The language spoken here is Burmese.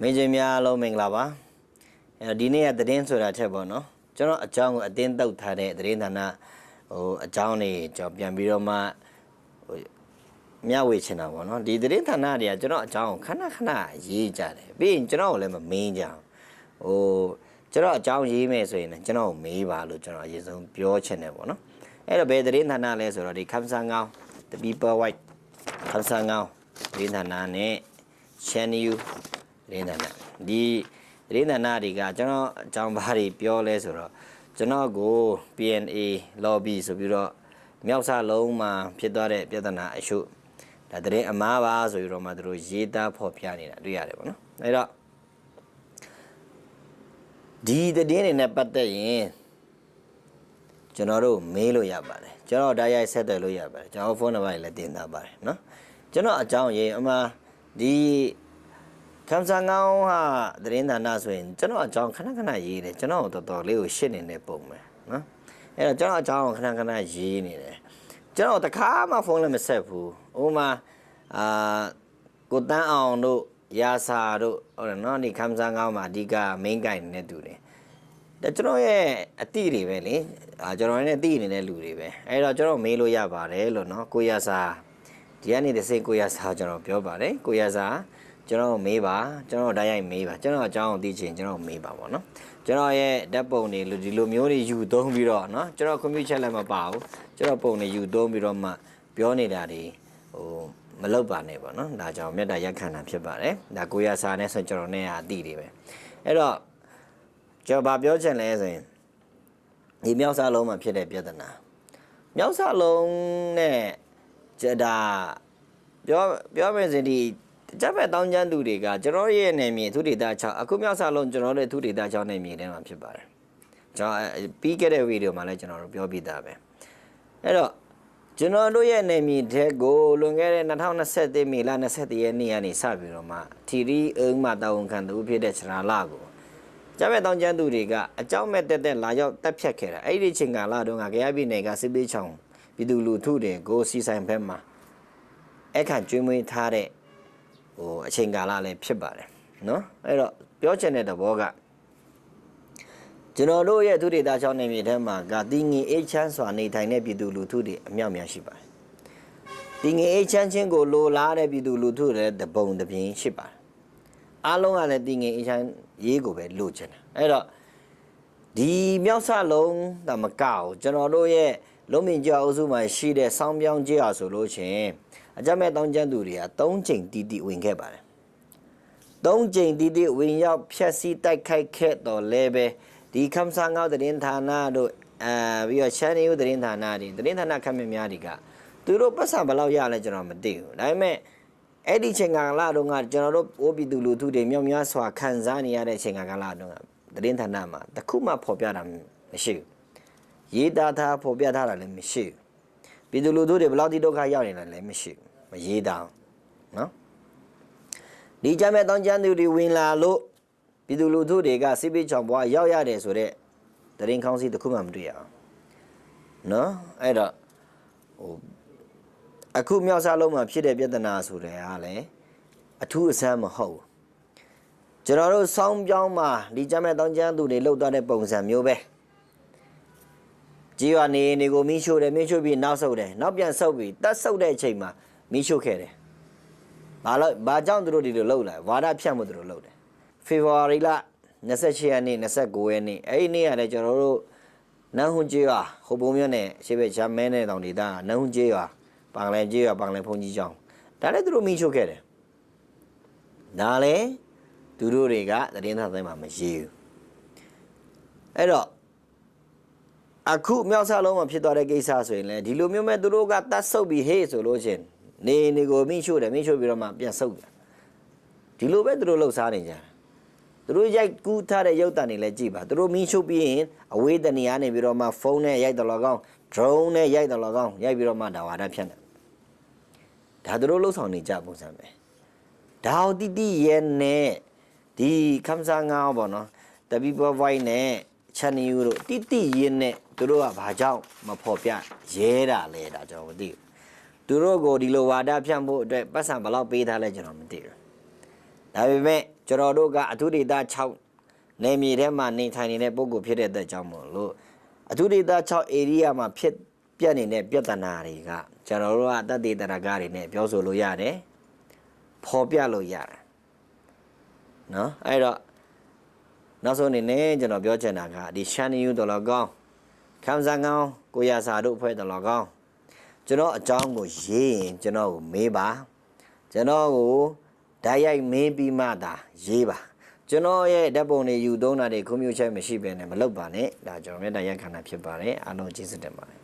မင်းချင်းများအားလုံးမင်္ဂလာပါအဲ့တော့ဒီနေ့ကသတင်းဆိုတာထက်ပေါ့နော်ကျွန်တော်အကြောင်းကိုအတင်းတုတ်ထားတဲ့သတင်းဌာနဟိုအကြောင်းတွေကျွန်တော်ပြန်ပြီးတော့မှဟိုမျှဝေချင်တာပေါ့နော်ဒီသတင်းဌာနတွေကကျွန်တော်အကြောင်းကိုခဏခဏရေးကြတယ်ပြီးရင်ကျွန်တော်ကိုလည်းမမင်းကြအောင်ဟိုကျွန်တော်အကြောင်းရေးမယ်ဆိုရင်လည်းကျွန်တော်ကိုမေးပါလို့ကျွန်တော်အရင်ဆုံးပြောချင်တယ်ပေါ့နော်အဲ့တော့ဘယ်သတင်းဌာနလဲဆိုတော့ဒီခမ်ဆန်ငောင်း The People White ခမ်ဆန်ငောင်းသတင်းဌာနနဲ့ Channel U သတင်းဌာနဒီသတင်းဌာနတွေကကျွန်တော်အကြောင်းဘာတွေပြောလဲဆိုတော့ကျွန်တော်ကို PNA lobby ဆိုပြီးတော့မြောက်စလုံးမှာဖြစ်သွားတဲ့ပြဿနာအရှုဒါသတင်းအမားပါဆိုပြီးတော့မှသူတို့ရေးသားဖော်ပြနေတာတွေ့ရတယ်ပေါ့နော်အဲ့တော့ဒီသတင်းတွေနဲ့ပတ်သက်ရင်ကျွန်တော်တို့မေးလို့ရပါတယ်ကျွန်တော်ဓာတ်ရိုက်ဆက်သွယ်လို့ရပါတယ်ကျွန်တော်ဖုန်းနံပါတ်လည်းတင်ထားပါတယ်နော်ကျွန်တော်အကြောင်းရေးအမှဒီ ကမ်ဆန်ကောင်းဟာသတင်းဌာနဆိုရင်ကျွန်တော်အကြောင်းခဏခဏရေးတယ်ကျွန်တော်တော်တော်လေးကိုရှင်းနေတဲ့ပုံပဲနော်အဲ့တော့ကျွန်တော်အကြောင်းခဏခဏရေးနေတယ်ကျွန်တော်တခါမှဖုန်းလည်းမဆက်ဘူးဥပမာအာကိုတန်းအောင်တို့ရာစာတို့ဟုတ်တယ်နော်ဒီကမ်ဆန်ကောင်းမှာအဓိက main guy နေတူတယ်ဒါကျွန်တော်ရဲ့အတိတွေပဲလေအာကျွန်တော်နဲ့အတိနေတဲ့လူတွေပဲအဲ့တော့ကျွန်တော်မေးလို့ရပါတယ်လို့နော်ကိုရစာဒီကနေ့တစ်စိကိုရစာကျွန်တော်ပြောပါတယ်ကိုရစာ ကျွန်တော်မေးပါကျွန်တော်ဓာတ်ရိုက်မေးပါကျွန်တော်အကြောင်းကိုသိချင်ကျွန်တော်မေးပါပေါ့နော်ကျွန်တော်ရဲ့ဓာတ်ပုံတွေလူဒီလိုမျိုးတွေယူသုံးပြီးတော့နော်ကျွန်တော်ကွန်ပျူတာလည်းမပါဘူးကျွန်တော်ပုံတွေယူသုံးပြီးတော့မှပြောနေတာတွေဟိုမလောက်ပါနဲ့ပေါ့နော်ဒါကြောင့်မေတ္တာရက်ခံတာဖြစ်ပါတယ်ဒါကိုရစာနဲ့ဆိုကျွန်တော်နဲ့အတိတွေပဲအဲ့တော့ကျွန်တော်ဗာပြောချင်လဲဆိုရင်ဒီမြောက်စားလုံးမှာဖြစ်တဲ့ပြဿနာမြောက်စားလုံးနဲ့ကြဒါပြောပြောမယ်ဆိုရင်ဒီ ကြက်ဘက်တောင်းကျမ်းသူတွေကကျွန်တော်ရဲ့နေမြေသူဒေတာ6အခုမြောက်စားလုံးကျွန်တော်တို့သူဒေတာ6နေမြေထဲမှာဖြစ်ပါတယ်ကျွန်တော်ပြီးခဲ့တဲ့ဗီဒီယိုမှာလည်းကျွန်တော်တို့ပြောပြတာပဲအဲ့တော့ကျွန်တော်တို့ရဲ့နေမြေတဲ့ကိုလွန်ခဲ့တဲ့2021မေလ21ရက်နေ့ကနေစပြီးတော့မှထီရီအုံးမှာတာဝန်ခံသူဖြစ်တဲ့ချရာလာကိုကျမ်းမဲ့တောင်းကျမ်းသူတွေကအကြောင်းမဲ့တက်တက်လာရောက်တက်ဖြတ်ခဲ့တာအဲ့ဒီချိန်ကာလတုန်းကကြရပြည်နယ်ကစစ်ပေးချောင်းပြည်သူလူထုတွေကိုစီဆိုင်ဘက်မှာအခန့်ကျွေးမွေးထားတဲ့ ဟိုအချိန်ကာလလည်းဖြစ်ပါတယ်နော်အဲ့တော့ပြောချင်တဲ့သဘောကကျွန်တော်တို့ရဲ့သူဒေသချောင်းနေမြေထဲမှာကတည်ငြိမ်အေးချမ်းစွာနေထိုင်တဲ့ပြည်သူလူထုတွေအမြောက်များရှိပါတယ်တည်ငြိမ်အေးချမ်းခြင်းကိုလိုလားတဲ့ပြည်သူလူထုတွေတပုံတပြင်းရှိပါတယ်အားလုံးကလည်းတည်ငြိမ်အေးချမ်းရေးကိုပဲလိုချင်တာအဲ့တော့ဒီမြောက်ဆလုံးဒါမကအောင်ကျွန်တော်တို့ရဲ့လုံးမင်ကြောက်အုပ်စုမှာရှိတဲ့စောင်းပြောင်းကြေးရဆိုလို့ချင်း အကြမ်းမဲ့တောင်းကျမ်းသူတွေက၃ချိန်တီးတီးဝင်ခဲ့ပါတယ်၃ချိန်တီးတီးဝင်ရောက်ဖြက်စီးတိုက်ခိုက်ခဲ့တော့လဲပဲဒီခမ်ဆာငေါသတင်းဌာနတို့အဲပြီးတော့ချန်နီယိုသတင်းဌာနတွေသတင်းဌာနခက်မြများတွေကသူတို့ပတ်စံဘယ်လောက်ရလဲကျွန်တော်မသိဘူးဒါပေမဲ့အဲ့ဒီချိန်ကာလတုန်းကကျွန်တော်တို့အိုးပြည်သူလူထုတွေမြောက်များစွာခံစားနေရတဲ့ချိန်ကာလတုန်းကသတင်းဌာနမှာတခုမှဖော်ပြတာမရှိဘူးရေးသားထားဖော်ပြထားတာလည်းမရှိဘူး ပြည်သူလူထုတွေဘယ်လောက်ထိဒုက္ခရောက်နေလဲလည်းမရှိဘူးမရေးသားဘူးနော်ဒီကြမ်းမဲ့တောင်းကျမ်းသူတွေဝင်လာလို့ပြည်သူလူထုတွေကစစ်ပေးချောင်ဘွားရောက်ရတယ်ဆိုတော့သတင်းကောင်းစီတစ်ခုမှမတွေ့ရအောင်နော်အဲ့တော့ဟိုအခုမြောက်စားလုံးမှာဖြစ်တဲ့ပြဿနာဆိုတဲ့ဟာလည်းအထူးအဆန်းမဟုတ်ဘူးကျွန်တော်တို့စောင်းပြောင်းမှာဒီကြမ်းမဲ့တောင်းကျမ်းသူတွေလှုပ်သွားတဲ့ပုံစံမျိုးပဲ ကြီးရနေနေကိုမီးရှို့တယ်မီးရှို့ပြီးနောက်ဆုတ်တယ်နောက်ပြန်ဆုတ်ပြီးတက်ဆုတ်တဲ့အချိန်မှာမီးရှို့ခဲ့တယ်ဘာလို့ဘာကြောင့်သူတို့ဒီလိုလှုပ်လဲဝါဒဖြန့်မှုသူတို့လှုပ်တယ်ဖေဖော်ဝါရီလ28ရက်နေ့29ရက်နေ့အဲ့ဒီနေ့ကလည်းကျွန်တော်တို့နန်းဟွန်ကျေးရွာဟိုပုံမြို့နယ်ရှေ့ဘက်ချမ်းမဲနယ်တောင်ဒေသကနန်းဟွန်ကျေးရွာပန်လယ်ကြီးရပန်လယ်ဖုန်ကြီးကျောင်းဒါလည်းသူတို့မိချုပ်ခဲ့တယ်ဒါလည်းသူတို့တွေကသတင်းစာတိုင်းမှာမရှိဘူးအဲ့တော့ အခုမြောက်ဆလုံးမှာဖြစ်သွားတဲ့ကိစ္စဆိုရင်လည်းဒီလိုမျိုးမဲ့သူတို့ကတတ်ဆုပ်ပြီးဟေးဆိုလို့ချင်းနေနေကိုမိချုပ်တယ်မိချုပ်ပြီးတော့မှပြန်ဆုပ်တယ်ဒီလိုပဲသူတို့လှုပ်ရှားနေကြတယ်သူတို့ရိုက်ကူးထားတဲ့ရုပ်တံတွေလည်းကြည့်ပါသူတို့မိချုပ်ပြီးရင်အဝေးတနေရာနေပြီးတော့မှဖုန်းနဲ့ရိုက်တယ်လို့ကောင်း drone နဲ့ရိုက်တယ်လို့ကောင်းရိုက်ပြီးတော့မှဒါဝါဒဖြန့်တယ်ဒါသူတို့လှုပ်ဆောင်နေကြပုံစံပဲဒါအောင်တိတိရဲ့နဲ့ဒီခမ်ဆာငါဘောနော်တပီပေါ်ဝိုင်းနဲ့ချန်နီယူတို့တိတိရဲ့နဲ့ သူတို့ကဘာကြောင့်မဖော်ပြရဲတာလဲဒါကျွန်တော်မသိဘူးသူတို့ကိုဒီလိုဝါဒဖြန့်ဖို့အတွက်ပတ်စံဘယ်လောက်ပေးထားလဲကျွန်တော်မသိဘူးဒါပေမဲ့ကျွန်တော်တို့ကအထုဒေသ6နေမြေထဲမှာနေထိုင်နေတဲ့ပုံကိုဖြစ်တဲ့အတွက်ကြောင့်မို့လို့အထုဒေသ6 area မှာဖြစ်ပြတ်နေတဲ့ပြဿနာတွေကကျွန်တော်တို့ကတတ်သေးတရကားတွေနဲ့ပြောဆိုလို့ရတယ်ဖော်ပြလို့ရတယ်နော်အဲ့တော့နောက်ဆုံးအနေနဲ့ကျွန်တော်ပြောချင်တာကဒီရှန်နီယူတော်လကောင်း ခမ်ဆန်ကောင်းကိုရစာတို့အဖွဲ့တော်လကောင်းကျွန်တော်အကြောင်းကိုရေးရင်ကျွန်တော်ကိုမေးပါကျွန်တော်ကိုဓာတ်ရိုက်မေးပြီးမှသာရေးပါကျွန်တော်ရဲ့ဓာတ်ပုံတွေယူသုံးတာတွေခွင့်ပြုချက်မရှိဘဲနဲ့မလုပ်ပါနဲ့ဒါကျွန်တော်ရဲ့ဓာတ်ရိုက်ခန္ဓာဖြစ်ပါတယ်အားလုံးကျေးဇူးတင်ပါတယ်